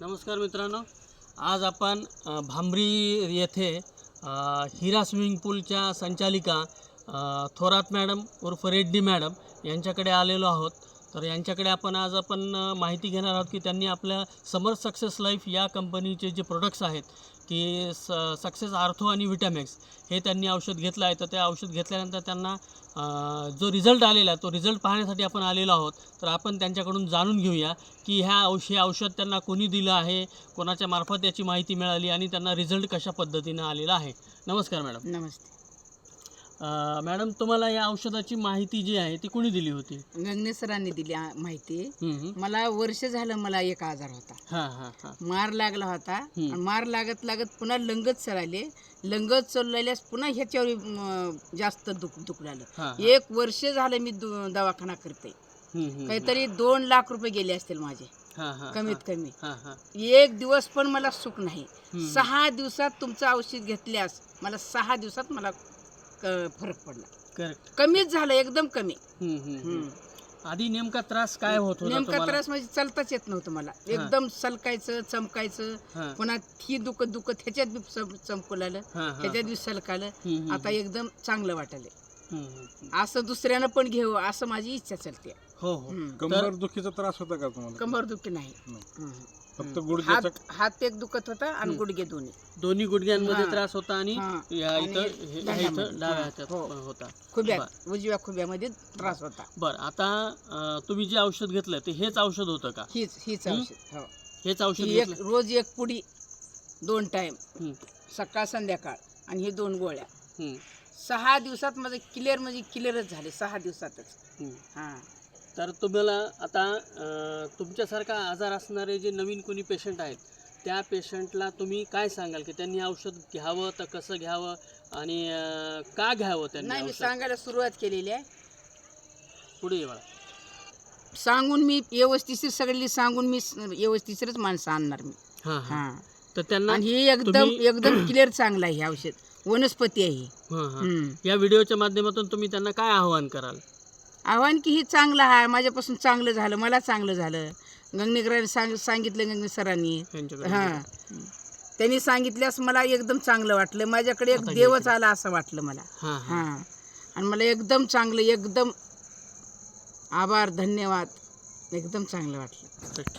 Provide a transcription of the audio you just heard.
नमस्कार मित्रांनो. आज आपण भांबरी येथे हिरा स्विमिंग पूलच्या संचालिका थोरात मॅडम उर्फ रेड्डी मॅडम यांच्याकडे आलेलो आहोत. तर यांच्याकडे आपण आज आपण माहिती घेणार आहोत की त्यांनी आपल्या समर सक्सेस लाईफ या कंपनीचे जे प्रोडक्ट्स आहेत की स सक्सेस आर्थो आणि विटॅमॅक्स हे त्यांनी औषध घेतलं आहे. तर ते औषध घेतल्यानंतर त्यांना जो रिझल्ट आलेला आहे तो रिझल्ट पाहण्यासाठी आपण आलेलो आहोत. तर आपण त्यांच्याकडून जाणून घेऊया की ह्या औष हे औषध त्यांना कोणी दिलं आहे कोणाच्या मार्फत याची माहिती मिळाली आणि त्यांना रिझल्ट कशा पद्धतीनं आलेला आहे. नमस्कार मॅडम. नमस्ते. मॅडम तुम्हाला या औषधाची माहिती जी आहे ती कोणी दिली होती? गंगणे सरांनी दिली आ- माहिती. हम्म. मला वर्ष झालं मला एक आजार होता. हां हां हां. मार लागला होता. हम्म. आणि मार लागत लागत पुन्हा लंगत चढाले लंगत चढलेल्यास पुन्हा ह्याच्यावर अं, जास्त दुख हां एक वर्ष झालं मी दु- दवाखाना करते. हम्म, हम्म, काहीतरी दोन लाख रुपये गेले असतील माझे. हां हां. कमीत कमी. हां हां. एक दिवस पण मला सुख नाही. हम्म. सहा दिवसात तुमचं औषध घेतल्यास मला सहा दिवसात मला क- फरक पडला. करेक्ट कमीच झालं एकदम कमी. हम्म, हम्म, हम्म. हम्म. आधी नेमका त्रास काय होत होता नेमका तुम्हाला? त्रास म्हणजे चालताच येत नव्हतं मला. एकदम सलकायचं चमकायचं. हां. पुन्हा ही दुखत दुखत ह्याच्यात बी चम- चमकू लागलं. हां हां. ह्याच्यात बी सलकालं हम्म, हम्म, आता एकदम चांगलं हम्म. असं दुसऱ्यानं पण घेऊ असं माझी इच्छा चालते हो हो हम्म. कंबर दुखीचा त्रास होता का तुम्हाला कंबर दुखी नाही नाही. हम्म. फक्त गुडघ्याचा हात हात एक दुखत होता आणि. गुडघे दोन्ही दोन्ही गुडघ्यांमध्ये हां. त्रास होता आणि हां. या आणि इथं हे- ह्या दंडामध्ये. इथं डाव्या हां. हातात हो. पण होता खुब्यात उजव्या खुब्यामध्ये त्रास होता बर आता अं, तुम्ही जे औषध घेतलं ते हेच औषध होतं का हीच हीच हम्म? औषध हो हेच औषध ही एक घेतलं रोज एक पुडी दोन टाइम हम्म, सकाळ संध्याकाळ आणि हे दोन गोळ्या हम्म, सहा दिवसात माझं क्लिअर म्हणजे क्लिअरच झाले सहा दिवसातच. हां. तर तुम्हाला आता अं, तुमच्यासारखा आजार असणारे जे नवीन कोणी पेशंट आहेत त्या पेशंटला तुम्ही काय सांगाल? की त्यांनी औषध घ्यावं तर कसं घ्यावं? आणि अं, का घ्यावं त्यांनी नाही मी औषध? सांगायला सुरुवात केलेली आहे. पुढे ये बाळा. सांगून मी व्यवस्थिशीर सगळी सांगून मी स- व्यवस्थिशीरच माणसं आणणार मी. हां हां. हां. तर त्यांना आणि हे एकदम तुम्ही- एकदम क्लिअर चांगलं आहे हे औषध. वनस्पती आहे ही. हां हां. हम्म. या व्हिडिओच्या माध्यमातून तुम्ही त्यांना काय आव्हान कराल? आव्हान की हे चांगलं आहे माझ्यापासून चांगलं झालं मला चांगलं झालं. गंगणेकरांनी सांग सांगितलं गंगणे सरांनी. त्यांच्याकडे हां. त्यांनी सांगितल्यास मला एकदम चांगलं वाटलं. माझ्याकडे एक आता घे देवच. आला असं वाटलं मला. हां हां. हां. आणि मला एकदम चांगलं एकदम आभार धन्यवाद. एकदम चांगलं वाटलं.